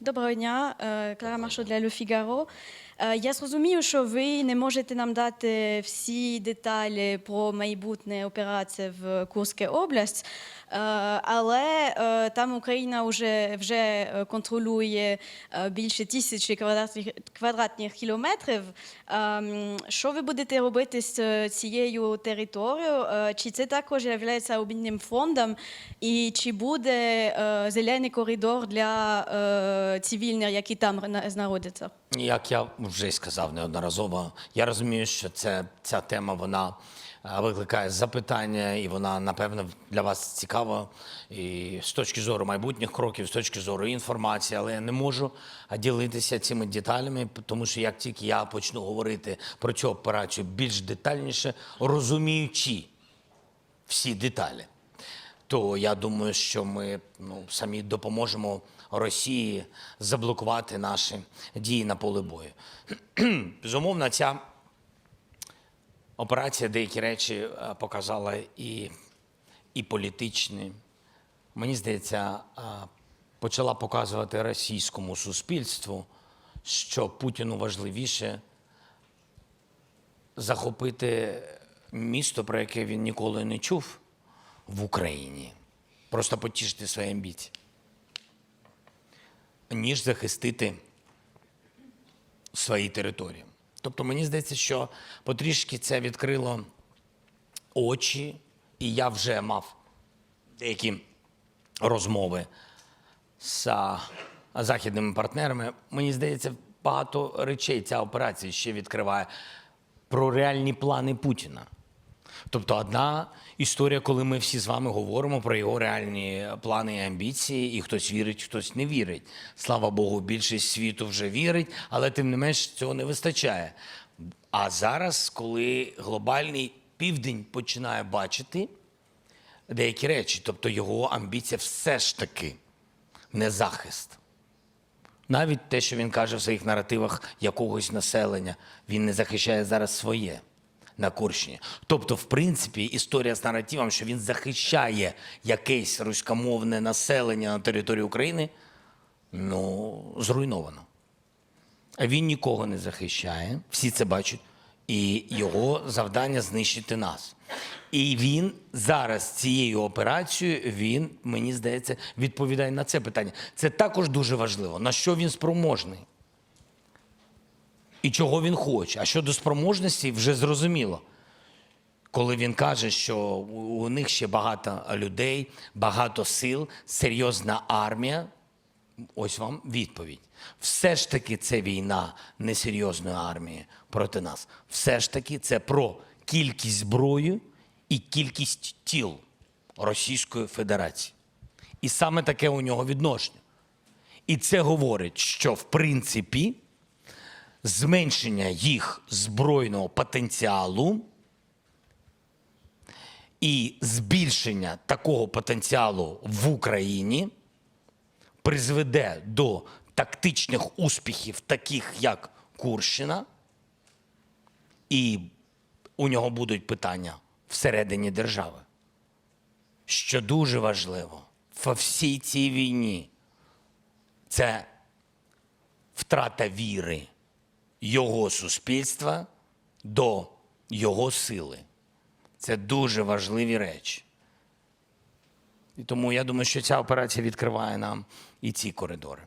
Доброго дня, е, Клара Маршо для Le Figaro. Е, Я зрозумію, що ви не можете нам дати всі деталі про майбутнє операції в Курській область, е, але е, там Україна вже, вже контролює більше тисячі квадратних, квадратних кілометрів. Ем, Що ви будете робити з цією територією? Чи це також є обмінним фондом? І чи буде зелений коридор для цивільних, які там на- знаходяться? Як я вже й сказав неодноразово, я розумію, що це, ця тема вона е, викликає запитання, і вона, напевно, для вас цікава. І з точки зору майбутніх кроків, з точки зору інформації, але я не можу е, ділитися цими деталями, тому що як тільки я почну говорити про цю операцію більш детальніше, розуміючи всі деталі, то я думаю, що ми ну, самі допоможемо Росії заблокувати наші дії на полі бою. Безумовно, ця операція деякі речі е, показала і, і політичні. Мені здається, е, почала показувати російському суспільству, що Путіну важливіше захопити місто, про яке він ніколи не чув в Україні, просто потішити свої амбіції, ніж захистити свої території. Тобто мені здається, що потрішки це відкрило очі, і я вже мав деякі розмови з західними партнерами. Мені здається, багато речей ця операція ще відкриває про реальні плани Путіна. Тобто, одна історія, коли ми всі з вами говоримо про його реальні плани і амбіції, і хтось вірить, хтось не вірить. Слава Богу, більшість світу вже вірить, але тим не менш цього не вистачає. А зараз, коли глобальний південь починає бачити деякі речі, тобто його амбіція все ж таки не захист. Навіть те, що він каже в своїх наративах якогось населення, він не захищає зараз своє на Курщині. Тобто, в принципі, історія з наративом, що він захищає якесь руськомовне населення на території України, ну, зруйновано. А Він нікого не захищає, всі це бачать, і його завдання знищити нас. І він зараз цією операцією, він, мені здається, відповідає на це питання. Це також дуже важливо. На що він спроможний? І чого він хоче. А щодо спроможності, вже зрозуміло. Коли він каже, що у них ще багато людей, багато сил, серйозна армія, ось вам відповідь. Все ж таки це війна несерйозної армії проти нас. Все ж таки це про кількість зброї і кількість тіл Російської Федерації. І саме таке у нього відношення. І це говорить, що в принципі зменшення їх збройного потенціалу і збільшення такого потенціалу в Україні призведе до тактичних успіхів, таких як Курщина, і у нього будуть питання всередині держави. Що дуже важливо во всій цій війні, це втрата віри його суспільства до його сили. Це дуже важливі речі. І тому я думаю, що ця операція відкриває нам і ці коридори.